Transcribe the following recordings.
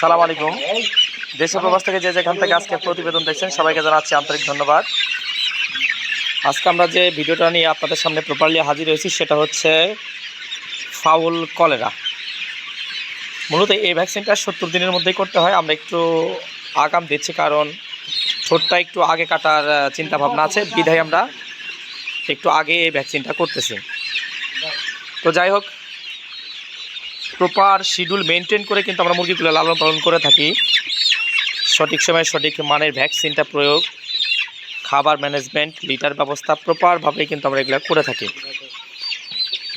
সালাম আলাইকুম। দেশের প্রবাস থেকে যে যেখান থেকে আজকে প্রতিবেদন দেখছেন, সবাইকে জানাচ্ছি আন্তরিক ধন্যবাদ। আজকে আমরা যে ভিডিওটা নিয়ে আপনাদের সামনে প্রপারলি হাজির হয়েছি, সেটা হচ্ছে ফাউল কলেরা। মূলত এই ভ্যাকসিনটা সত্তর দিনের মধ্যেই করতে হয়। আমরা একটু আগাম দিচ্ছি, কারণ ঠোঁটটা একটু আগে কাটার চিন্তা ভাবনা আছে। বিধায় আমরা একটু আগে এই ভ্যাকসিনটা করতেছি। তো যাই হোক প্রপার শিডিউল মেনটেন করে কিন্তু আমরা মুরগিগুলো লালন পালন করে থাকি। সঠিক সময়ে সঠিক মানের ভ্যাকসিনটা প্রয়োগ, খাবার ম্যানেজমেন্ট লিটার ব্যবস্থা প্রপারভাবে কিন্তু আমরা এগুলো করে থাকি।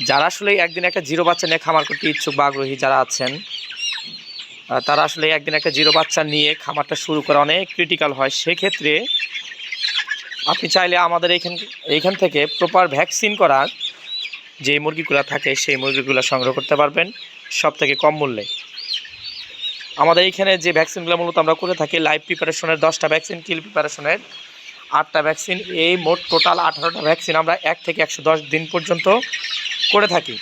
যারা আসলে একদিন একটা জিরো বাচ্চা নিয়ে খামার করতে ইচ্ছুক বা আগ্রহী যারা আছেন তারা আসলে একদিন একটা জিরো বাচ্চা নিয়ে খামারটা শুরু করা অনেক ক্রিটিক্যাল হয়। সেক্ষেত্রে আপনি চাইলে আমাদের এইখান এইখান থেকে প্রপার ভ্যাকসিন করার যে মুরগিগুলো থাকে, সেই মুরগিগুলো সংগ্রহ করতে পারবেন। সব থেকে কম মূল্যে। আমাদের এইখানে যে ভ্যাকসিনগুলো মূলত আমরা করে থাকি লাইভ প্রিপারেশনের দশটা ভ্যাকসিন কিল প্রিপারেশনের আটটা ভ্যাকসিন এই মোট টোটাল আঠারোটা ভ্যাকসিন আমরা এক থেকে একশো দশ দিন পর্যন্ত করে থাকি।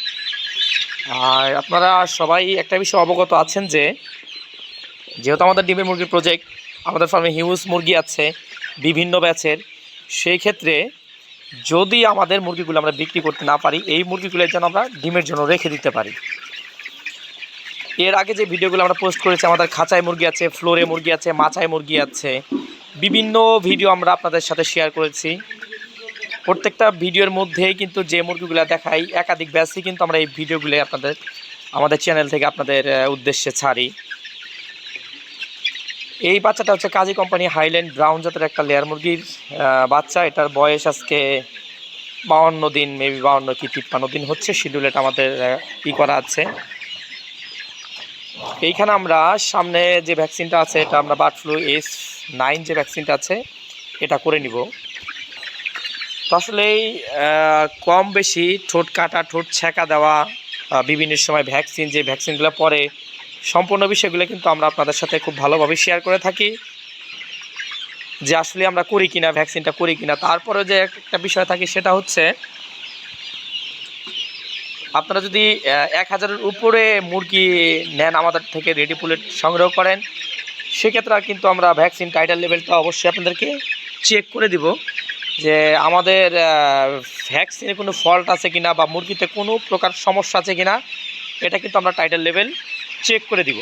আর আপনারা সবাই একটা বিষয় অবগত আছেন যে, যেহেতু আমাদের ডিমের মুরগির প্রজেক্ট আমাদের ফার্মে হিউজ মুরগি আছে, বিভিন্ন ব্যাচের সেই ক্ষেত্রে যদি আমাদের মুরগিগুলো আমরা বিক্রি করতে না পারি, এই মুরগিগুলো যেন আমরা ডিমের জন্য রেখে দিতে পারি। এর আগে যে ভিডিওগুলো আমরা পোস্ট করেছি, আমাদের খাঁচায় মুরগি আছে ফ্লোরে মুরগি আছে মাচায় মুরগি আছে, বিভিন্ন ভিডিও আমরা আপনাদের সাথে শেয়ার করেছি। প্রত্যেকটা ভিডিওর মধ্যেই কিন্তু যে মুরগিগুলো দেখাই, একাধিক ব্যাচই কিন্তু আমরা এই ভিডিওগুলো আপনাদের, আমাদের চ্যানেল থেকে আপনাদের উদ্দেশ্যে ছাড়ি। এই বাচ্চাটা হচ্ছে কাজী কোম্পানি হাইল্যান্ড ব্রাউন জাতের একটা লেয়ার মুরগির বাচ্চা। এটার বয়স আজকে বাউন্ন দিন মেবি বাউন্ন কি তিপ্পান্ন দিন হচ্ছে শিডিউল এটা আমাদের ই করা আছে। এইখানে আমরা সামনে যে ভ্যাকসিনটা আছে, এটা আমরা বার্ড ফ্লু এস নাইন যে ভ্যাকসিনটা আছে, এটা করে নিব। তো আসলেই কম বেশি ঠোঁট কাটা, ঠোঁট ছ্যাঁকা দেওয়া বিভিন্ন সময় ভ্যাকসিন, যে ভ্যাকসিনগুলো পরে, সম্পূর্ণ বিষয়গুলো কিন্তু আমরা আপনাদের সাথে খুব ভালোভাবে শেয়ার করে থাকি। যে আসলে আমরা করি কিনা, ভ্যাকসিনটা করি কিনা। তারপরে যে একটা বিষয় থাকে, সেটা হচ্ছে আপনারা যদি এক হাজারের উপরে মুরগি নেন আমাদের থেকে রেডি পুলেট সংগ্রহ করেন, সেক্ষেত্রে কিন্তু আমরা ভ্যাকসিন টাইটাল লেভেলটা অবশ্যই আপনাদেরকে চেক করে দিব যে আমাদের ভ্যাকসিনে কোনো ফল্ট আছে কিনা বা মুরগিতে কোনো প্রকার সমস্যা আছে কিনা, এটা কিন্তু আমরা টাইটাল লেভেল চেক করে দিব।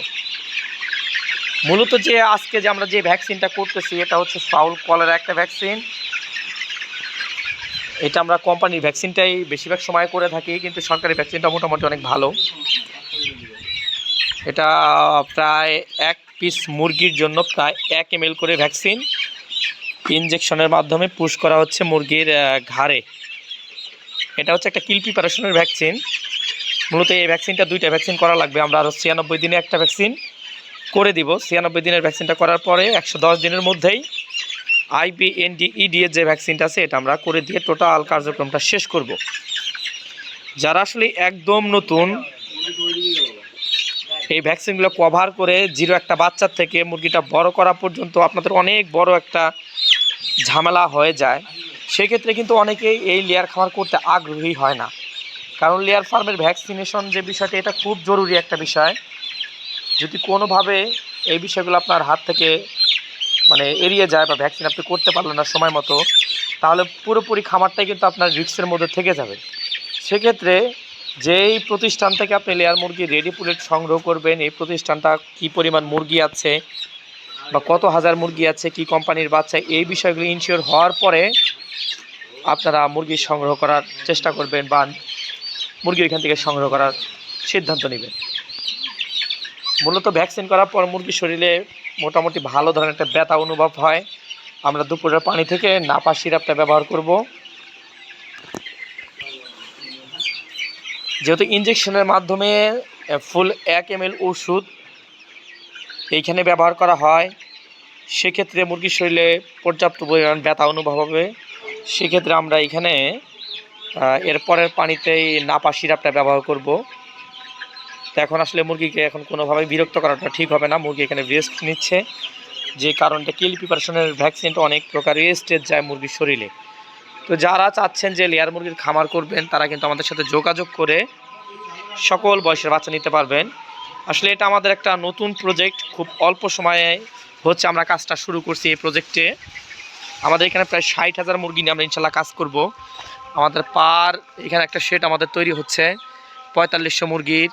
মূলত যে আজকে যে আমরা যে ভ্যাকসিনটা করতেছি, এটা হচ্ছে ফাউল কলের একটা ভ্যাকসিন এটা আমরা কোম্পানির ভ্যাকসিনটাই বেশিরভাগ সময় করে থাকি, কিন্তু সরকারি ভ্যাকসিনটা মোটামুটি অনেক ভালো। এটা প্রায় এক পিস মুরগির জন্য প্রায় এক এম করে ভ্যাকসিন ইনজেকশনের মাধ্যমে পুশ করা হচ্ছে মুরগির ঘাড়ে। এটা হচ্ছে একটা কিল প্রিপারেশনের ভ্যাকসিন মূলত এই ভ্যাকসিনটা দুইটা ভ্যাকসিন করা লাগবে। আমরা আরও ছিয়ানব্বই দিনে একটা ভ্যাকসিন করে দিব। ছিয়ানব্বই দিনের ভ্যাকসিনটা করার পরে একশো দশ দিনের মধ্যেই আইপিএনডি ইডি এর যে ভ্যাকসিনটা আছে, এটা আমরা করে দিয়ে টোটাল কার্যক্রমটা শেষ করব। যারা আসলে একদম নতুন, এই ভ্যাকসিনগুলো কভার করে জিরো একটা বাচ্চার থেকে মুরগিটা বড় করা পর্যন্ত আপনাদের অনেক বড় একটা ঝামেলা হয়ে যায়। সেক্ষেত্রে কিন্তু অনেকেই এই লেয়ার খামার করতে আগ্রহী হয় না। কারণ লেয়ার ফার্মের ভ্যাকসিনেশন যে বিষয়টা, এটা খুব জরুরি একটা বিষয়। যদি কোনোভাবে এই বিষয়গুলো আপনার হাত থেকে মানে এড়িয়ে যায় বা ভ্যাকসিন আপনি করতে পারলেন না সময় মতো, তাহলে পুরোপুরি খামারটাই কিন্তু আপনার রিক্সের মধ্যে থেকে যাবে। সেক্ষেত্রে যেই প্রতিষ্ঠান থেকে আপনি লেয়ার মুরগি রেডি পুলেট সংগ্রহ করবেন, এই প্রতিষ্ঠানটা কি পরিমাণ মুরগি আছে বা কত হাজার মুরগি আছে, কি কোম্পানির বাচ্চা, এই বিষয়গুলি ইনশিওর হওয়ার পরে আপনারা মুরগি সংগ্রহ করার চেষ্টা করবেন বা মুরগি এখান থেকে সংগ্রহ করার সিদ্ধান্ত নেবেন। মূলত ভ্যাকসিন করার পর মুরগির শরীরে মোটামুটি ভালো ধরনের একটা ব্যথা অনুভব হয়। আমরা দুপুরের পানি থেকে নাপা সিরাপটা ব্যবহার করব। যেহেতু ইঞ্জেকশনের মাধ্যমে ফুল এক এম ওষুধ এইখানে ব্যবহার করা হয়, সেক্ষেত্রে মুরগির শরীরে পর্যাপ্ত পরিমাণ ব্যথা অনুভব হবে। সেক্ষেত্রে আমরা এখানে এরপরের এর পরের পানিতেই নাপা সিরাপটা ব্যবহার করব। তো এখন আসলে মুরগিকে এখন কোনোভাবে বিরক্ত করাটা ঠিক হবে না। মুরগি এখানে রেস্ট নিচ্ছে। যে কারণটা কিল প্রিপারেশনের ভ্যাকসিনটা অনেক প্রকার রেস্টের যায় মুরগির শরীরে। তো যারা চাচ্ছেন যে লেয়ার মুরগির খামার করবেন, তারা কিন্তু আমাদের সাথে যোগাযোগ করে সকল বয়সের বাচ্চা নিতে পারবেন। আসলে এটা আমাদের একটা নতুন প্রজেক্ট খুব অল্প সময়ে হচ্ছে আমরা কাজটা শুরু করছি এই প্রজেক্টে আমাদের এখানে প্রায় ষাট হাজার মুরগি নিয়ে আমরা ইনশাল্লাহ কাজ করব। আমাদের পার এখানে একটা শেড আমাদের তৈরি হচ্ছে। পঁয়তাল্লিশশো মুরগির।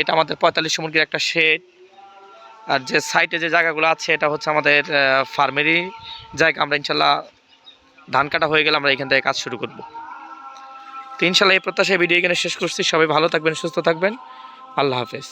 এটা আমাদের পঁয়তাল্লিশ মুরগির একটা শেড আর যে সাইটে যে জায়গাগুলো আছে, এটা হচ্ছে আমাদের ফার্মেরই জায়গা। আমরা ইনশাল্লাহ ধান কাটা হয়ে গেলে আমরা এখান থেকে কাজ শুরু করব। তো ইনশাল্লাহ এই প্রত্যাশায় ভিডিও এখানে শেষ করছি। সবাই ভালো থাকবেন, সুস্থ থাকবেন। আল্লাহ হাফেজ।